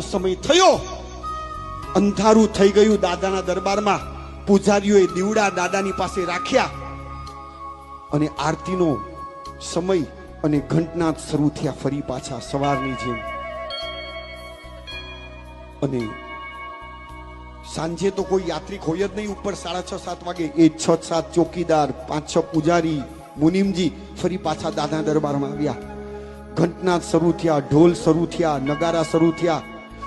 સમય થયો. અંધારું થઈ ગયું દાદાના દરબારમાં. પૂજારીઓએ દીવડા દાદાની પાસે રાખ્યા. અને આરતીનો સમય અને ઘંટનાદ શરૂ થયા ફરી પાછા સવારની જેમ. અને સાંજે તો કોઈ યાત્રિક હોય જ નહીં. ઉપર સાડા છ, સાત વાગે એ છ, સાત ચોકીદાર, પાંચ, છ પૂજારી, મુનિમજી ફરી પાછા દાદા દરબારમાં આવ્યા. ઘંટના શરૂ થયા, ઢોલ શરૂ થયા, નગારા શરૂ થયા.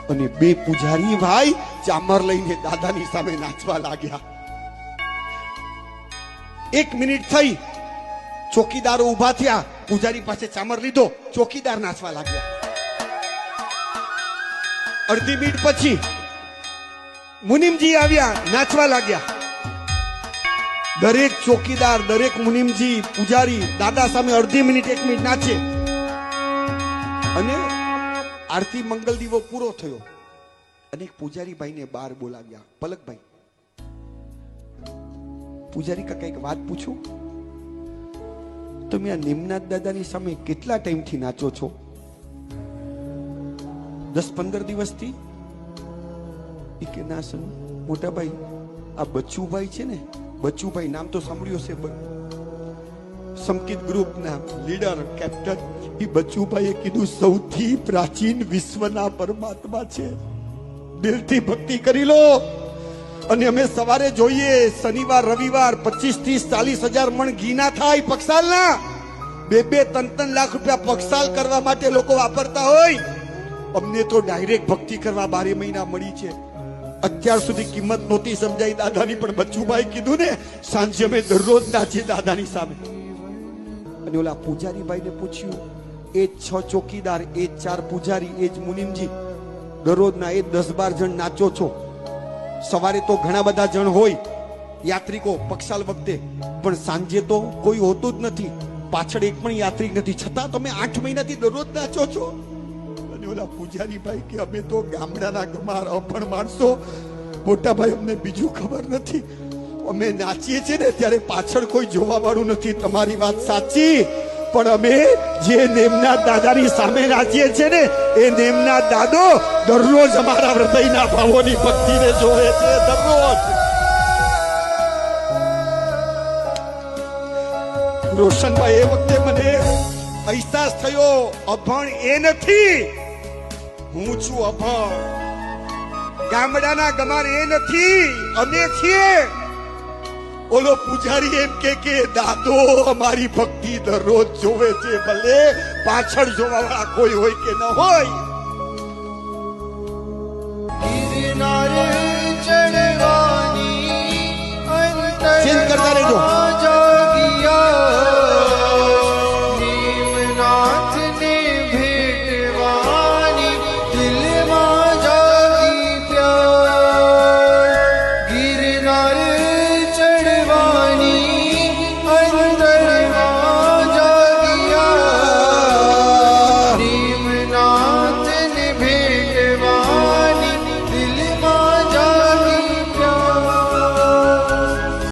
અને બે પૂજારી ભાઈ ચામર લઈને દાદાની સામે નાચવા લાગ્યા. એક મિનિટ થઈ. ચોકીદારો ઊભા થયા. પૂજારી પાસે ચામર લીધો. ચોકીદાર નાચવા લાગ્યા. અડધી મિનિટ પછી મુનિમજી આવ્યા, નાચવા લાગ્યા. દરેક ચોકીદાર, દરેક મુનિમજી, પૂજારી દાદા સામે અડધી મિનિટ, એક મિનિટ નાચે. અને આરતી મંગલ દીવો પૂરો થયો. અને એક પૂજારીભાઈને બહાર બોલાવ્યા. પલકભાઈ, પૂજારી કાકા એક વાત પૂછું? તમે આ નિમનાથ દાદાની સામે કેટલા ટાઈમથી નાચો છો? દસ પંદર દિવસથી? ઈ કે ના સર, મોટાભાઈ, આ બચ્ચુભાઈ છે ને, બચ્ચુભાઈ નામ તો સાંભળ્યું હશે સંકિત ગ્રુપના લીડર કેપ્ટન એ બચુભાઈએ કીધું, સૌથી પ્રાચીન વિશ્વના પરમાત્મા છે. દિલથી ભક્તિ કરી લો. અને અમે સવારે જોઈએ, શનિવાર, રવિવાર પચીસ ત્રીસ ચાલીસ હજાર મણ ઘી ના થાય પક્ષાલના બે બે, ત્રણ ત્રણ લાખ રૂપિયા પક્ષાલ કરવા માટે લોકો વાપરતા હોય. અમને તો ડાયરેક્ટ ભક્તિ કરવા બારે મહિના મળી છે. અત્યાર સુધી કિંમત નહોતી સમજાઈ. દાદાની પણ બચ્ચુભાઈ કીધું ને, સાંજે અમે દરરોજ નાચીએ દાદાની સામે. અને ઓલા પૂજારીભાઈને પૂછ્યું, એ છ ચોકીદાર, એ ચાર પૂજારી, એ જ મુનિમજી, દરરોજના એ દસ બાર જણ નાચો છો? સવારે તો ઘણા બધા જણ હોય, યાત્રિકો પક્ષાલ વખતે, પણ સાંજે તો કોઈ હોતું જ નથી. પાછળ એક પણ યાત્રિક નથી. છતાં તમે આઠ મહિનાથી દરરોજ નાચો છો? અને ઓલા પૂજારી ભાઈ કે, અમે તો ગામડાના ગમાર અપણ માણસો. મોટા ભાઈ અમને બીજું ખબર નથી. અમે નાચીએ છીએ ને ત્યારે પાછળ કોઈ જોવા વાળું નથી, તમારી વાત સાચી. પણ અમે જે નેમના દાદાની સામે નાચીએ છીએ ને, એ નેમના દાદો દરરોજ અમારા હૃદયના ભાવોની ભક્તિને જોવે છે, દરરોજ. રોશનભાઈ, એ વખતે મને અહેસાસ થયો, અભણ એ નથી. હું છું અભણ. ગામડાના ગમાર એ નથી. અમે છીએ. ઓલો પૂજારી એમ કે કે, દાદો, અમારી ભક્તિ દરરોજ જોવે છે, ભલે પાછળ જોવા કોઈ હોય કે ન હોય.